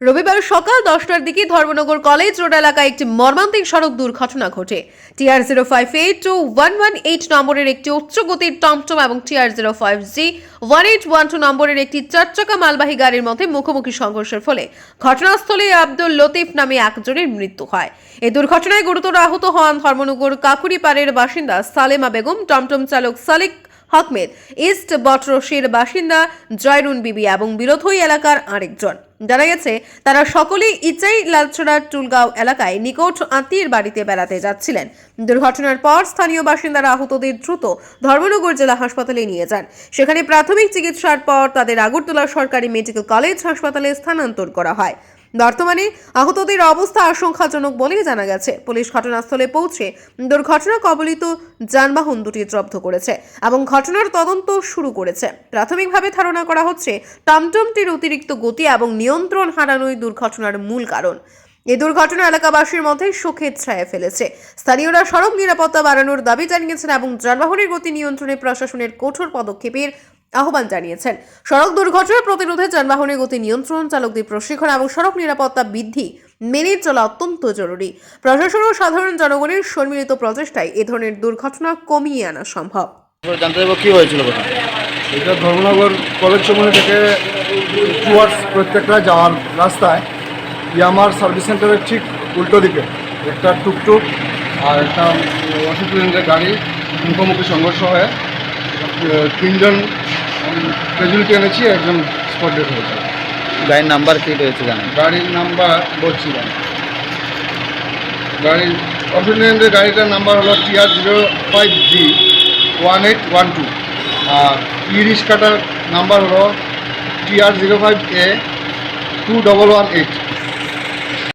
রবিবার সকাল দশটার দিকে ধর্মনগর কলেজ রোড এলাকায় একটি মর্মান্তিক সড়ক দুর্ঘটনা ঘটে। TR zero five eight two one one eight নম্বরের একটি উচ্চ গতির টমটম এবং TR zero five G one eight one two নম্বরের একটি চারচাকা মালবাহী গাড়ির মধ্যে মুখোমুখি সংঘর্ষের ফলে ঘটনাস্থলে আব্দুল লতিফ নামে একজনের মৃত্যু হয়। এই দুর্ঘটনায় গুরুতর আহত হন ধর্মনগর কাকুরিপাড়ের বাসিন্দা সালেমা বেগম, টমটম চালক সালিক হকমেদ। ইস্ট বটরশির বাসিন্দা জয়রুন বিবি এবং বিরোধী এলাকার আরেকজন। জানা গেছে, তারা সকলেই ইচাই লালছড়ার টুলগাঁও এলাকায় নিকট আত্মীয়ের বাড়িতে বেড়াতে যাচ্ছিলেন। দুর্ঘটনার পর স্থানীয় বাসিন্দারা আহতদের দ্রুত ধর্মনগর জেলা হাসপাতালে নিয়ে যান। সেখানে প্রাথমিক চিকিৎসার পর তাদের আগরতলা সরকারি মেডিকেল কলেজ হাসপাতালে স্থানান্তর করা হয়। বর্তমানে আহতদের অবস্থা আশঙ্কাজনক বলে জানা গেছে। পুলিশ ঘটনাস্থলে পৌঁছে দুর্ঘটনা কবলিত যানবাহন দুটি জব্দ করেছে এবং ঘটনার তদন্ত শুরু করেছে। প্রাথমিকভাবে ধারণা করা হচ্ছে, টমটমটির অতিরিক্ত গতি এবং নিয়ন্ত্রণ হারানোই দুর্ঘটনার মূল কারণ। এই দুর্ঘটনা এলাকাবাসীর মধ্যে শোকের ছায়া ফেলেছে। স্থানীয়রা সড়ক নিরাপত্তা বাড়ানোর দাবি জানিয়েছেন এবং যানবাহনের গতি নিয়ন্ত্রণে প্রশাসনের কঠোর পদক্ষেপের আহ্বান জানিয়েছেন। সড়ক দুর্ঘটনা প্রতিরোধে যানবাহনের গতি নিয়ন্ত্রণ চালকদের প্রশিক্ষণ এবং সড়ক নিরাপত্তা বৃদ্ধি মেনে চলা অত্যন্ত জরুরি। প্রশাসন ও সাধারণ জনগণের সম্মিলিত প্রচেষ্টায় এ ধরনের দুর্ঘটনা কমিয়ে আনা সম্ভব। জানতে কি হয়েছিল এটা ধর্মনগর কলেজ চমুনি থেকে টুয়ার্স প্রত্যেকটা যাওয়ার রাস্তায় ইয়ামার সার্ভিস সেন্টারের ঠিক উল্টো দিকে একটা টুকটুক আর একটা অশোক গাড়ি মুখোমুখি সংঘর্ষ হয়ে। তিনজন ক্যাজুয়ালিটি এনেছি একজন স্পট ডেট হয়েছে। গাড়ির নাম্বার কি রয়েছে জানেন? গাড়ির নাম্বার বলছি না গাড়ির লেনের গাড়িটার নাম্বার হলো TR zero five G one eight one two আর ই রিক্সাটার নাম্বার হলো TR zero five A two double one eight